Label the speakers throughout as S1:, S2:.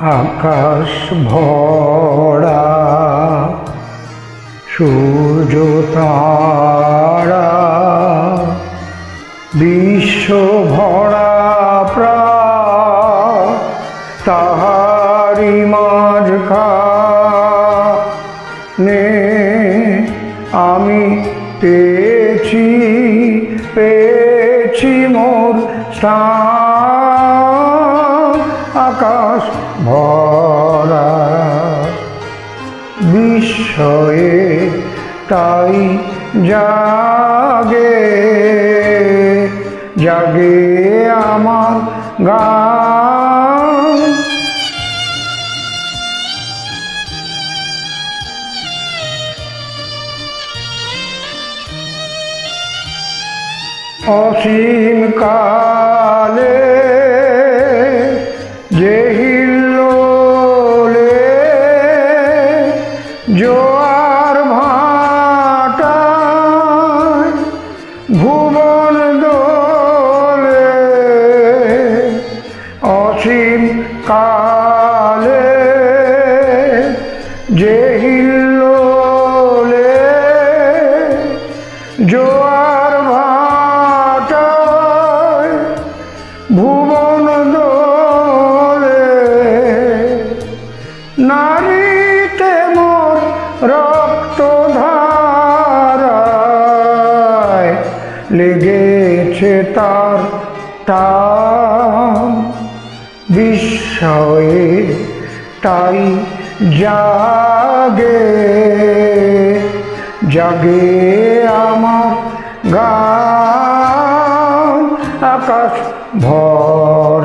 S1: আকাশ ভরা সূর্য তারা বিশ্ব ভরা প্রা তাহারি মাঝখানে আমি পেয়েছি পেয়েছি মোর স্থান। আকাশ ভরা। বিস্ময়ে তাই জাগে জাগে আমার গান। অসীম কালে জোয়ার ভাটায় ভুবন দোলে অসীম কালে যে হিল্লোলে জোয়ার ভাটায় ভুবন দোলে নারীতে মোর রক্ত ধারায় লেগেছে তার টান। বিস্ময়ে তাই জাগে জাগে আমার গান। আকাশ ভরা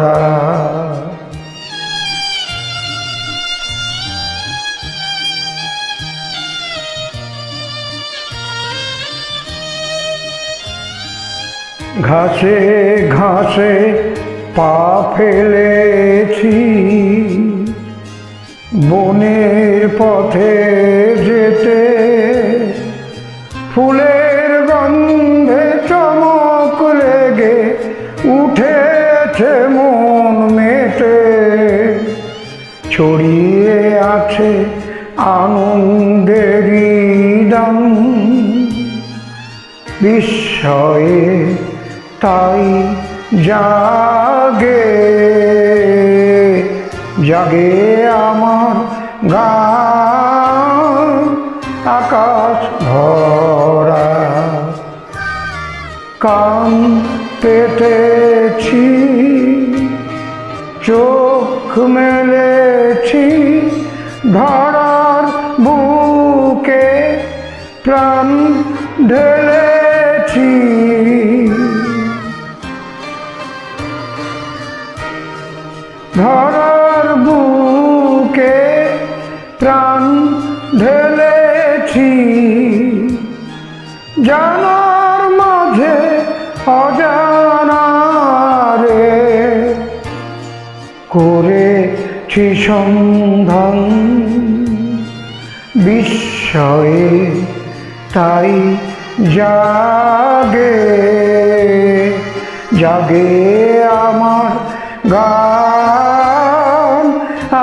S1: ঘাসে ঘাসে পা ফেলেছি। বনের পথে যেতে ফুলের গন্ধে চমক লেগে উঠেছে মন মেতে। ছড়িয়ে আছে আনন্দেরই দাম বিস্ময়ে তাই জাগে জাগে আমার গান আকাশ ভরা। কান পেতেছি চোখ মেলেছি ধরার বুকে, প্রাণ ঢেলেছি প্রাণ ঢেলেছি। জানার মাঝে অজানারে করেছি সন্ধান। বিস্ময়ে তাই জাগে জাগে আমার গান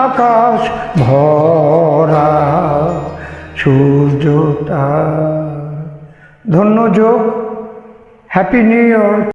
S1: আকাশ ভরা। ধন্য যোগ। Happy new year